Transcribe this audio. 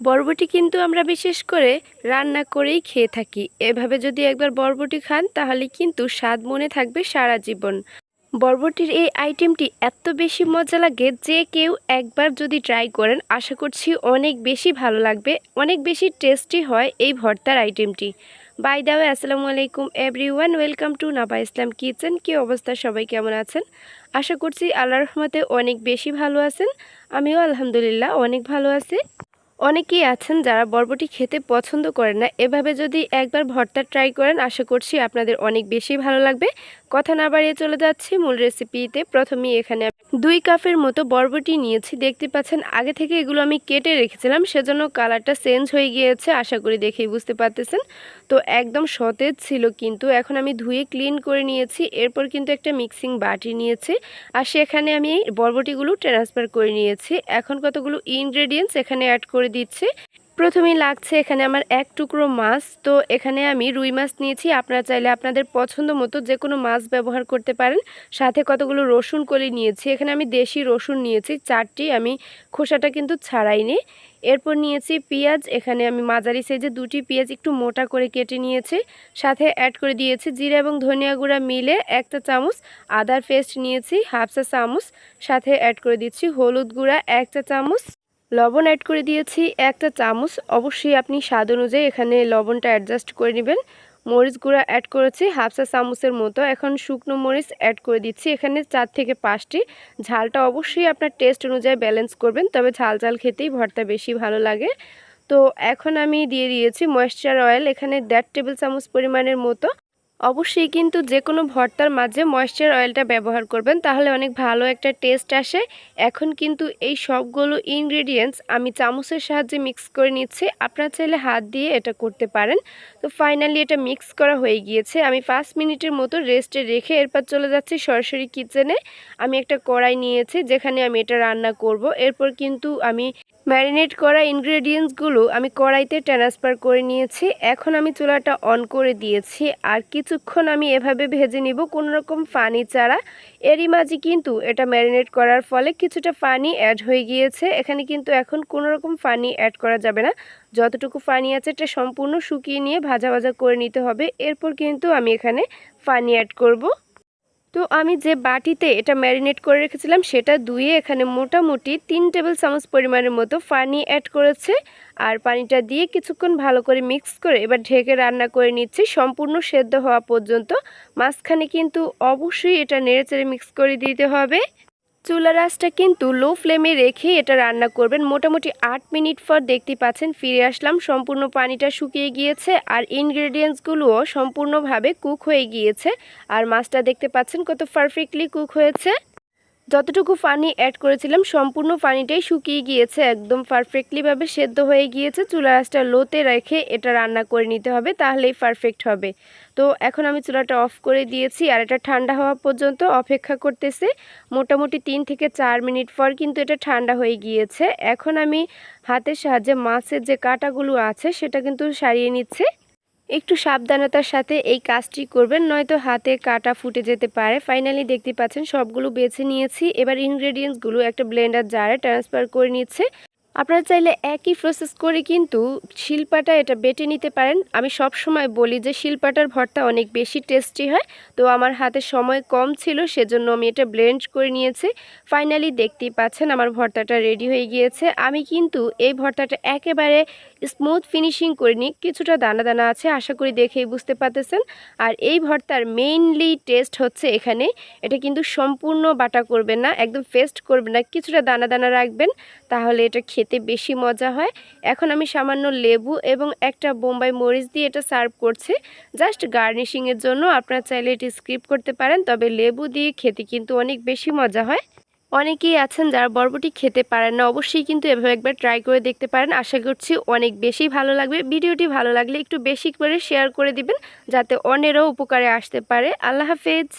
বরবটি কিন্তু আমরা বিশেষ করে রান্না করেই খেয়ে থাকি। এভাবে যদি একবার বরবটি খান, তাহলে কিন্তু স্বাদ মনে থাকবে সারা জীবন। বরবটির এই আইটেমটি এত বেশি মজা লাগে যে কেউ একবার যদি ট্রাই করেন, আশা করছি অনেক বেশি ভালো লাগবে, অনেক বেশি টেস্টি হয় এই ভর্তার আইটেমটি। বাই দাওয়ে আসসালামু আলাইকুম everyone welcome to Naba Islam Kitchen. কী অবস্থা? সবাই কেমন আছেন? আশা করছি আল্লাহ রহমতে অনেক বেশি ভালো আছেন। আমিও আলহামদুলিল্লাহ অনেক ভালো আছি। অনেকেই আছেন যারা বরবটি খেতে পছন্দ করেন না। এভাবে যদি একবার ভর্তা ট্রাই করেন, আশা করছি আপনাদের অনেক বেশি ভালো লাগবে। কথা না বাড়িয়ে চলে যাচ্ছি মূল রেসিপিতে প্রথমেই এখানে দুই কাপের মতো বরবটি নিয়েছি। দেখতে পাচ্ছেন, আগে থেকে এগুলো আমি কেটে রেখেছিলাম, সেজন্য কালারটা চেঞ্জ হয়ে গিয়েছে, আশা করি দেখেই বুঝতে পারতেছেন। তো একদম সতেজ ছিল কিন্তু, এখন আমি ধুয়ে ক্লিন করে নিয়েছি, এরপর কিন্তু একটা মিক্সিং বাটি নিয়েছি, আর সেখানে আমি বরবটিগুলো ট্রান্সফার করে নিয়েছি। এখন কতগুলো ইনগ্রেডিয়েন্টস এখানে অ্যাড করে দিচ্ছি। প্রথমেই লাগছে এখানে আমার এক টুকরো মাছ, তো এখানে আমি রুই মাছ নিয়েছি। আপনারা চাইলে আপনাদের পছন্দ মতো যে কোনো মাছ ব্যবহার করতে পারেন। সাথে কতগুলো রসুন কলি নিয়েছি। এখানে আমি দেশি রসুন নিয়েছি, চারটি। আমি খোসাটা কিন্তু ছাড়াইনি। এরপর নিয়েছি পেঁয়াজ। এখানে আমি মাঝারি সাইজে দুটি পেঁয়াজ একটু মোটা করে কেটে নিয়েছি। সাথে অ্যাড করে দিয়েছি জিরা এবং ধনিয়া গুঁড়া মিলে একটা চামচ আদার পেস্ট নিয়েছি হাফ চা চামচ। সাথে অ্যাড করে দিচ্ছি হলুদ গুঁড়া এক চা চামচ লবণ অ্যাড করে দিয়েছি একটা চামচ। অবশ্যই আপনি স্বাদ অনুযায়ী এখানে লবণটা অ্যাডজাস্ট করে নেবেন। মরিচ গুঁড়া অ্যাড করেছি, হাফ চা চামচের মতো। এখন শুকনো মরিচ অ্যাড করে দিচ্ছি এখানে চার থেকে পাঁচটি। ঝালটা অবশ্যই আপনার টেস্ট অনুযায়ী ব্যালেন্স করবেন, তবে ঝাল ঝাল খেতেই ভর্তা বেশি ভালো লাগে। তো এখন আমি দিয়ে দিয়েছি ময়েশ্চার অয়েল এখানে দেড় টেবিল চামচ পরিমাণের মতো। অবশ্যই কিন্তু যে কোনো ভর্তার মাঝে ময়েশ্চার অয়েলটা ব্যবহার করবেন, তাহলে অনেক ভালো একটা টেস্ট আসে। এখন কিন্তু এই সবগুলো ইনগ্রেডিয়েন্টস আমি চামচের সাহায্যে মিক্স করে নিচ্ছি। আপনার চাইলে হাত দিয়ে এটা করতে পারেন। তো ফাইনালি এটা মিক্স করা হয়ে গিয়েছে। আমি পাঁচ মিনিটের মতো রেস্টে রেখে এরপর চলে যাচ্ছি সরাসরি কিচেনে আমি একটা কড়াই নিয়েছি, যেখানে আমি এটা রান্না করব। এরপর কিন্তু আমি ম্যারিনেট করা ইনগ্রেডিয়েন্টসগুলো আমি কড়াইতে ট্রান্সফার করে নিয়েছি। এখন আমি চুলাটা অন করে দিয়েছি। আর কিছুক্ষণ আমি এভাবে ভেজে নিব, কোনো রকম ফানি চারা এরই মাঝে কিন্তু এটা ম্যারিনেট করার ফলে কিছুটা ফানি অ্যাড হয়ে গিয়েছে। এখানে কিন্তু এখন কোনো রকম ফানি অ্যাড করা যাবে না। যতটুকু ফানি আছে এটা সম্পূর্ণ শুকিয়ে নিয়ে ভাজা ভাজা করে নিতে হবে। এরপর কিন্তু আমি এখানে ফানি অ্যাড করব। তো আমি যে বাটিতে এটা ম্যারিনেট করে রেখেছিলাম, সেটা ধুয়ে এখানে মোটামুটি তিন টেবিল চামচ পরিমাণের মতো পানি অ্যাড করেছে। আর পানিটা দিয়ে কিছুক্ষণ ভালো করে মিক্স করে এবার ঢেকে রান্না করে নিচ্ছি। সম্পূর্ণ সেদ্ধ হওয়া পর্যন্ত। মাঝখানে কিন্তু অবশ্যই এটা নেড়েচেড়ে মিক্স করে দিতে হবে। চুলা রাসটা কিন্তু লো ফ্লেমে রেখে এটা রান্না করবেন। মোটামুটি আট মিনিট পর দেখতে পাচ্ছেন ফিরে আসলাম। সম্পূর্ণ পানিটা শুকিয়ে গিয়েছে আর ইনগ্রেডিয়েন্টসগুলোও সম্পূর্ণভাবে কুক হয়ে গিয়েছে। আর মাছটা দেখতে পাচ্ছেন কত পারফেক্টলি কুক হয়েছে। যতটুকু পানি অ্যাড করেছিলাম, সম্পূর্ণ পানিটাই শুকিয়ে গিয়েছে, একদম পারফেক্টলিভাবে সেদ্ধ হয়ে গিয়েছে। চুলা রাসটা লোতে রেখে এটা রান্না করে নিতে হবে, তাহলেই পারফেক্ট হবে। তো এখন আমি চুলাটা অফ করে দিয়েছি, আর এটা ঠান্ডা হওয়া পর্যন্ত অপেক্ষা করতেছে। মোটামুটি তিন থেকে চার মিনিট পর কিন্তু এটা ঠান্ডা হয়ে গিয়েছে। এখন আমি হাতের সাহায্যে মাছের যে কাটাগুলো আছে, সেটা কিন্তু সারিয়ে নিচ্ছে। একটু সাবধানতার সাথে এই কাজটি করবেন, নয়তো হাতে কাটা ফুটে যেতে পারে। ফাইনালি দেখতে পাচ্ছেন, সবগুলো বেছে নিয়েছি। এবার ইনগ্রেডিয়েন্টসগুলো একটা ব্লেন্ডার জারে ট্রান্সফার করে নিচ্ছে। আপনারা চাইলে একই প্রসেস করে কিন্তু শিলপাটা এটা বেটে নিতে পারেন। আমি সব সময় বলি যে শিলপাটার ভর্তা অনেক বেশি টেস্টি হয়। তো আমার হাতে সময় কম ছিল, সেজন্য আমি এটা ব্লেন্ড করে নিয়েছি। ফাইনালি দেখতেই পাচ্ছেন আমার ভর্তাটা রেডি হয়ে গিয়েছে। আমি কিন্তু এই ভর্তাটা একেবারে স্মুথ ফিনিশিং করিনি, কিছুটা দানা দানা আছে, আশা করি দেখেই বুঝতে পারতেছেন। আর এই ভর্তার মেইনলি টেস্ট হচ্ছে এখানে। এটা কিন্তু সম্পূর্ণ বাটা করবেন না, একদম ফেস্ট করবেন না, কিছুটা দানা দানা রাখবেন, তাহলে এটা খেতে বেশি মজা হয়। এখন আমি সামান্য লেবু এবং একটা বোম্বাই মরিচ দিয়ে এটা সার্ভ করছি। জাস্ট গার্নিশিংয়ের জন্য আপনারা চাইলে এটি স্ক্রিপ করতে পারেন, তবে লেবু দিয়ে খেতে কিন্তু অনেক বেশি মজা হয়। অনেকেই আছেন যারা বরবটি খেতে পারেন না, অবশ্যই কিন্তু এভাবে একবার ট্রাই করে দেখতে পারেন। আশা করছি অনেক বেশি ভালো লাগবে। ভিডিওটি ভালো লাগলে একটু বেশি করে শেয়ার করে দিবেন, যাতে অনেরও উপকারে আসতে পারে। আল্লাহ হাফেজ।